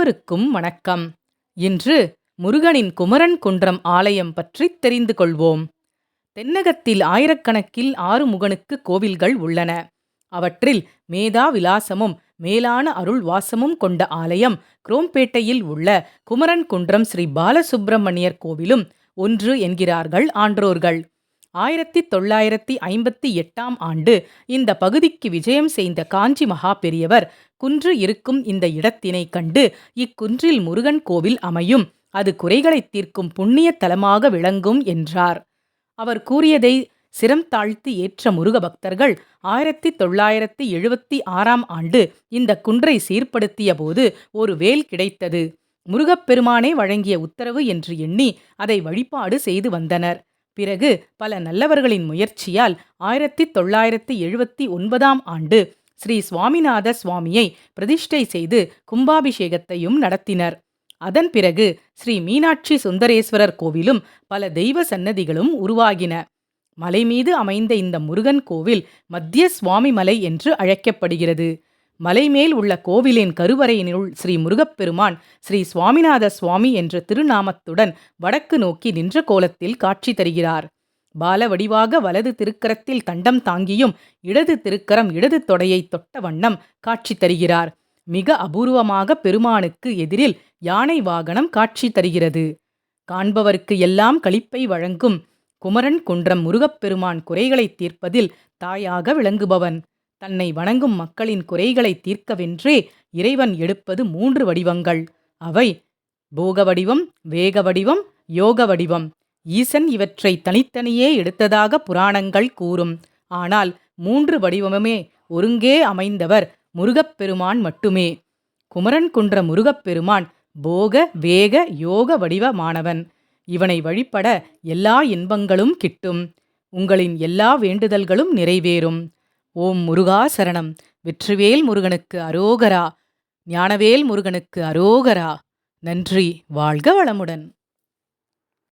அனைவருக்கும் வணக்கம். இன்று முருகனின் குமரன் குன்றம் ஆலயம் பற்றி தெரிந்து கொள்வோம். தென்னகத்தில் ஆயிரக்கணக்கில் ஆறுமுகனுக்கு கோவில்கள் உள்ளன. அவற்றில் மேதா விலாசமும் மேலான அருள் வாசமும் கொண்ட ஆலயம் குரோம்பேட்டையில் உள்ள குமரன் குன்றம் ஸ்ரீ பாலசுப்பிரமணியர் கோவிலும் ஒன்று என்கிறார்கள் ஆன்றோர்கள். ஆயிரத்தி தொள்ளாயிரத்தி ஐம்பத்தி எட்டாம் ஆண்டு இந்த பகுதிக்கு விஜயம் செய்த காஞ்சி மகா பெரியவர் குன்று இருக்கும் இந்த இடத்தினை கண்டு இக்குன்றில் முருகன் கோவில் அமையும். அது குறைகளை தீர்க்கும் புண்ணிய தலமாக விளங்கும் என்றார். அவர் கூறியதை சிரம் தாழ்த்தி ஏற்ற முருக பக்தர்கள் ஆயிரத்தி தொள்ளாயிரத்தி எழுபத்தி ஆறாம் ஆண்டு இந்த குன்றை சீர்படுத்திய போது ஒரு வேல் கிடைத்தது. முருகப்பெருமானே வழங்கிய உத்தரவு என்று எண்ணி அதை வழிபாடு செய்து வந்தனர். பிறகு பல நல்லவர்களின் முயற்சியால் ஆயிரத்தி தொள்ளாயிரத்தி எழுபத்தி ஒன்பதாம் ஆண்டு ஸ்ரீ சுவாமிநாத சுவாமியை பிரதிஷ்டை செய்து கும்பாபிஷேகத்தையும் நடத்தினர். அதன் பிறகு ஸ்ரீ மீனாட்சி சுந்தரேஸ்வரர் கோவிலும் பல தெய்வ சன்னதிகளும் உருவாகின. மலை மீது அமைந்த இந்த முருகன் கோவில் மத்திய சுவாமி மலை என்று அழைக்கப்படுகிறது. மலைமேல் உள்ள கோவிலின் கருவறையினுள் ஸ்ரீ முருகப்பெருமான் ஸ்ரீ சுவாமிநாத சுவாமி என்ற திருநாமத்துடன் வடக்கு நோக்கி நின்ற கோலத்தில் காட்சி தருகிறார். பால வடிவாக வலது திருக்கரத்தில் தண்டம் தாங்கியும் இடது திருக்கரம் இடது தொடையை தொட்ட வண்ணம் காட்சி தருகிறார். மிக அபூர்வமாக பெருமானுக்கு எதிரில் யானை வாகனம் காட்சி தருகிறது. காண்பவருக்கு எல்லாம் களிப்பை வழங்கும் குமரன் குன்றம் முருகப்பெருமான் குறைகளை தீர்ப்பதில் தாயாக விளங்குபவன். தன்னை வணங்கும் மக்களின் குறைகளை தீர்க்கவென்றே இறைவன் எடுப்பது மூன்று வடிவங்கள். அவை போக வடிவம் வேக வடிவம் யோக வடிவம் ஈசன் இவற்றை தனித்தனியே எடுத்ததாக புராணங்கள் கூறும். ஆனால் மூன்று வடிவமுமே ஒருங்கே அமைந்தவர் முருகப்பெருமான் மட்டுமே. குமரன் குன்ற முருகப்பெருமான் போக வேக யோக வடிவமானவன் இவனை வழிபட எல்லா இன்பங்களும் கிட்டும். உங்களின் எல்லா வேண்டுதல்களும் நிறைவேறும். ஓம் முருகா சரணம். வெற்றிவேல் முருகனுக்கு அரோகரா. ஞானவேல் முருகனுக்கு அரோகரா. நன்றி. வாழ்க வளமுடன்.